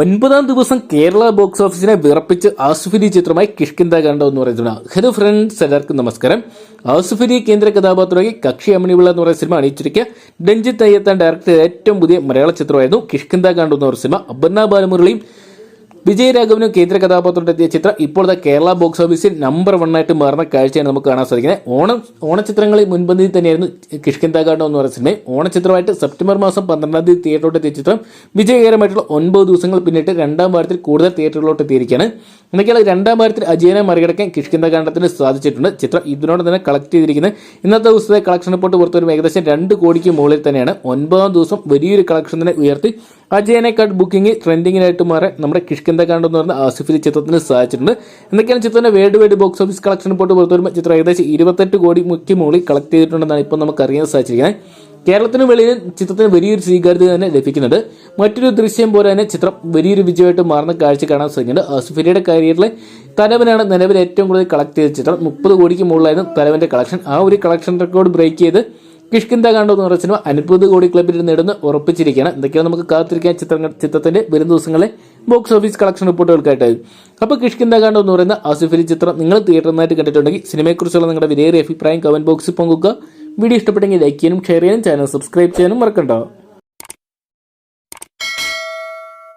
ഒൻപതാം ദിവസം കേരള ബോക്സ് ഓഫീസിനെ വിറപ്പിച്ച് ആസുഫിരി ചിത്രമായി കിഷ്കിന്ത കണ്ട എന്ന് പറയുന്ന ഹലോ ഫ്രണ്ട്സ് എല്ലാവർക്കും നമസ്കാരം. ആസുഫിരി കേന്ദ്ര കഥാപാത്രമായി കക്ഷി അമണിവിള എന്ന് പറയുന്ന സിനിമ അണിയിച്ചിരിക്കുക രഞ്ജിത്ത് അയ്യത്താൻ ഡയറക്ടർ ഏറ്റവും പുതിയ മലയാള ചിത്രമായിരുന്നു കിഷ്കിന്ത കണ്ട എന്ന് പറയുന്ന സിനിമ. അപർണ ബാലമുരളിയും വിജയരാഘവനും കേന്ദ്ര കഥാപാത്രത്തിലെത്തിയ ചിത്രം ഇപ്പോഴത്തെ കേരള ബോക്സ് ഓഫീസിൽ നമ്പർ വൺ ആയിട്ട് മാറുന്ന കാഴ്ചയാണ് നമുക്ക് കാണാൻ സാധിക്കുന്നത്. ഓണം ഓണച്ചിത്രങ്ങളിൽ മുൻപന്തിയിൽ തന്നെയായിരുന്നു കിഷ്കിന്താകാണ്ടോ എന്ന് പറയുന്ന സിനിമ ഓണച്ചിത്രമായിട്ട് സെപ്റ്റംബർ മാസം പന്ത്രണ്ടാം തീയതി തിയേറ്ററിലോട്ട് എത്തിയ ചിത്രം വിജയകരമായിട്ടുള്ള ഒൻപത് ദിവസങ്ങൾ പിന്നിട്ട് രണ്ടാം വാരത്തിൽ കൂടുതൽ തിയേറ്ററിലോട്ട് എത്തിയിരിക്കുകയാണ്. എന്നൊക്കെയാണ് രണ്ടാം വാരത്തിൽ അജയനെ മറികടക്കാൻ കിഷ്കിന്താകാണ്ഡത്തിന് സാധിച്ചിട്ടുണ്ട്. ചിത്രം ഇതിനോട് തന്നെ കളക്ട് ചെയ്തിരിക്കുന്നത് ഇന്നത്തെ ദിവസത്തെ കളക്ഷൻ റിപ്പോർട്ട് പുറത്തുവരും ഏകദേശം രണ്ട് കോടിക്ക് മുകളിൽ തന്നെയാണ്. ഒൻപതാം ദിവസം വലിയൊരു കളക്ഷൻ തന്നെ ഉയർത്തി. അജയനെക്കാട് ബുക്കിംഗ് ട്രെൻഡിങ്ങിനായിട്ട് മാറാൻ നമ്മുടെ കിഷ്കിന്ദകാണ്ട് എന്ന് പറഞ്ഞ ആസിഫിൽ ചിത്രത്തിന് സാധിച്ചിട്ടുണ്ട്. എന്തൊക്കെയാണ് ചിത്രത്തിന്റെ world wide box office collection report പുറത്തു വരുമ്പോൾ ചിത്രം ഏകദേശം ഇരുപത്തെട്ട് കോടി മുഖ്യ മുകളിൽ കളക്ട് ചെയ്തിട്ടുണ്ടെന്നാണ് ഇപ്പോൾ നമുക്ക് അറിയാൻ സാധിച്ചിരിക്കുന്നത്. കേരളത്തിന് വെളിയിൽ ചിത്രത്തിന് വലിയൊരു സ്വീകാര്യത തന്നെ ലഭിക്കുന്നുണ്ട്. മറ്റൊരു ദൃശ്യം പോലെ തന്നെ ചിത്രം വലിയൊരു വിജയമായിട്ട് മാറുന്ന കാഴ്ച കാണാൻ സാധിക്കുന്നുണ്ട്. ആസിഫിലിയുടെ കരിയറിലെ തലവനാണ് നിലവിൽ ഏറ്റവും കൂടുതൽ കളക്ട് ചെയ്ത ചിത്രം. മുപ്പത് കോടിക്ക് മുകളിലായിരുന്നു തലവന്റെ കളക്ഷൻ. ആ ഒരു കളക്ഷൻ റെക്കോർഡ് ബ്രേക്ക് ചെയ്ത് കിഷ്കിന്ത കാണ്ടോ എന്ന് പറയുന്ന സിനിമ അൻപത് കോടി ക്ലബിൽ നേടുന്ന ഉറപ്പിച്ചിരിക്കുകയാണ്. എന്തൊക്കെയാണ് നമുക്ക് കാത്തിരിക്കാൻ ചിത്രങ്ങൾ ചിത്രത്തിന്റെ വരും ദിവസങ്ങളെ ബോക്സ് ഓഫീസ് കളക്ഷൻ റിപ്പോർട്ടുകൾക്കായിട്ട് അപ്പോൾ കിഷ്കിന്ത കാണ്ടോ എന്ന് പറയുന്ന ആസിഫലി ചിത്രം നിങ്ങൾ തിയേറ്ററിൽ തിയേറ്ററിനായിട്ട് കണ്ടിട്ടുണ്ടെങ്കിൽ സിനിമയെക്കുറിച്ചുള്ള നിങ്ങളുടെ വിലയേറിയ അഭിപ്രായം കമന്റ് ബോക്സിൽ പങ്കുക വീഡിയോ ഇഷ്ടപ്പെട്ടെങ്കിൽ ലൈക്ക് ചെയ്യാനും ഷെയർ ചെയ്യാനും ചാനൽ സബ്സ്ക്രൈബ് ചെയ്യാനും മറക്കണ്ട.